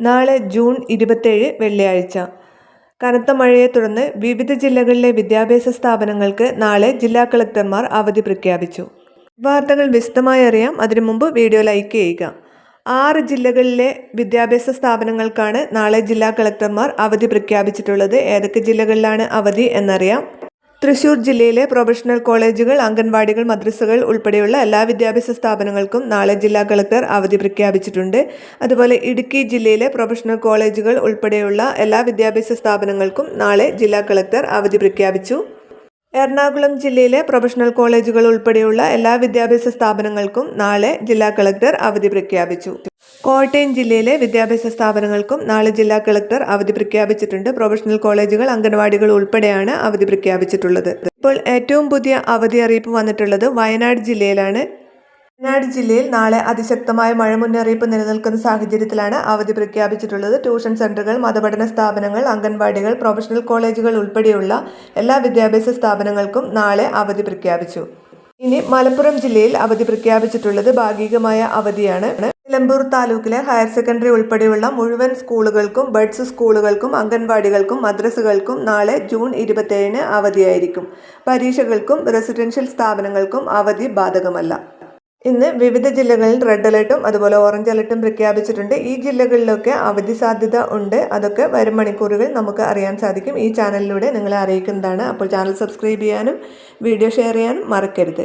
നാളെ ജൂൺ ഇരുപത്തേഴ് വെള്ളിയാഴ്ച. കനത്ത മഴയെ തുടർന്ന് വിവിധ ജില്ലകളിലെ വിദ്യാഭ്യാസ സ്ഥാപനങ്ങൾക്ക് നാളെ ജില്ലാ കളക്ടർമാർ അവധി പ്രഖ്യാപിച്ചു. വാർത്തകൾ വിശദമായി അറിയാം. അതിനു മുമ്പ് വീഡിയോ ലൈക്ക് ചെയ്യുക. ആറ് ജില്ലകളിലെ വിദ്യാഭ്യാസ സ്ഥാപനങ്ങൾക്കാണ് നാളെ ജില്ലാ കളക്ടർമാർ അവധി പ്രഖ്യാപിച്ചിട്ടുള്ളത്. ഏതൊക്കെ ജില്ലകളിലാണ് അവധി എന്നറിയാം. തൃശൂർ ജില്ലയിലെ പ്രൊഫഷണൽ കോളേജുകൾ അംഗൻവാടികൾ മദ്രസകൾ ഉൾപ്പെടെയുള്ള എല്ലാ വിദ്യാഭ്യാസ സ്ഥാപനങ്ങൾക്കും നാളെ ജില്ലാ കളക്ടർ അവധി പ്രഖ്യാപിച്ചിട്ടുണ്ട്. അതുപോലെ ഇടുക്കി ജില്ലയിലെ പ്രൊഫഷണൽ കോളേജുകൾ ഉൾപ്പെടെയുള്ള എല്ലാ വിദ്യാഭ്യാസ സ്ഥാപനങ്ങൾക്കും നാളെ ജില്ലാ കളക്ടർ അവധി പ്രഖ്യാപിച്ചു. എറണാകുളം ജില്ലയിലെ പ്രൊഫഷണൽ കോളേജുകൾ ഉൾപ്പെടെയുള്ള എല്ലാ വിദ്യാഭ്യാസ സ്ഥാപനങ്ങൾക്കും നാളെ ജില്ലാ കളക്ടർ അവധി പ്രഖ്യാപിച്ചു. കോട്ടയം ജില്ലയിലെ വിദ്യാഭ്യാസ സ്ഥാപനങ്ങൾക്കും നാളെ ജില്ലാ കളക്ടർ അവധി പ്രഖ്യാപിച്ചിട്ടുണ്ട്. പ്രൊഫഷണൽ കോളേജുകൾ അംഗൻവാടികൾ ഉൾപ്പെടെയാണ് അവധി പ്രഖ്യാപിച്ചിട്ടുള്ളത്. ഇപ്പോൾ ഏറ്റവും പുതിയ അവധി അറിയിപ്പ് വന്നിട്ടുള്ളത് വയനാട് ജില്ലയിലാണ്. വയനാട് ജില്ലയിൽ നാളെ അതിശക്തമായ മഴ മുന്നറിയിപ്പ് നിലനിൽക്കുന്ന സാഹചര്യത്തിലാണ് അവധി പ്രഖ്യാപിച്ചിട്ടുള്ളത്. ട്യൂഷൻ സെന്ററുകൾ മതപഠന സ്ഥാപനങ്ങൾ അംഗൻവാടികൾ പ്രൊഫഷണൽ കോളേജുകൾ ഉൾപ്പെടെയുള്ള എല്ലാ വിദ്യാഭ്യാസ സ്ഥാപനങ്ങൾക്കും നാളെ അവധി പ്രഖ്യാപിച്ചു. ഇനി മലപ്പുറം ജില്ലയിൽ അവധി പ്രഖ്യാപിച്ചിട്ടുള്ളത് ഭാഗികമായ അവധിയാണ്. നിലമ്പൂർ താലൂക്കിലെ ഹയർ സെക്കൻഡറി ഉൾപ്പെടെയുള്ള മുഴുവൻ സ്കൂളുകൾക്കും ബഡ്സ് സ്കൂളുകൾക്കും അംഗൻവാടികൾക്കും മദ്രസകൾക്കും നാളെ ജൂൺ ഇരുപത്തേഴിന് അവധിയായിരിക്കും. പരീക്ഷകൾക്കും റെസിഡൻഷ്യൽ സ്ഥാപനങ്ങൾക്കും അവധി ബാധകമല്ല. ഇന്ന് വിവിധ ജില്ലകളിൽ റെഡ് അലർട്ടും അതുപോലെ ഓറഞ്ച് അലർട്ടും പ്രഖ്യാപിച്ചിട്ടുണ്ട്. ഈ ജില്ലകളിലൊക്കെ അവധി സാധ്യത ഉണ്ട്. അതൊക്കെ വരും മണിക്കൂറുകൾ നമുക്ക് അറിയാൻ സാധിക്കും. ഈ ചാനലിലൂടെ നിങ്ങളെ അറിയിക്കുന്നതാണ്. അപ്പോൾ ചാനൽ സബ്സ്ക്രൈബ് ചെയ്യാനും വീഡിയോ ഷെയർ ചെയ്യാനും മറക്കരുത്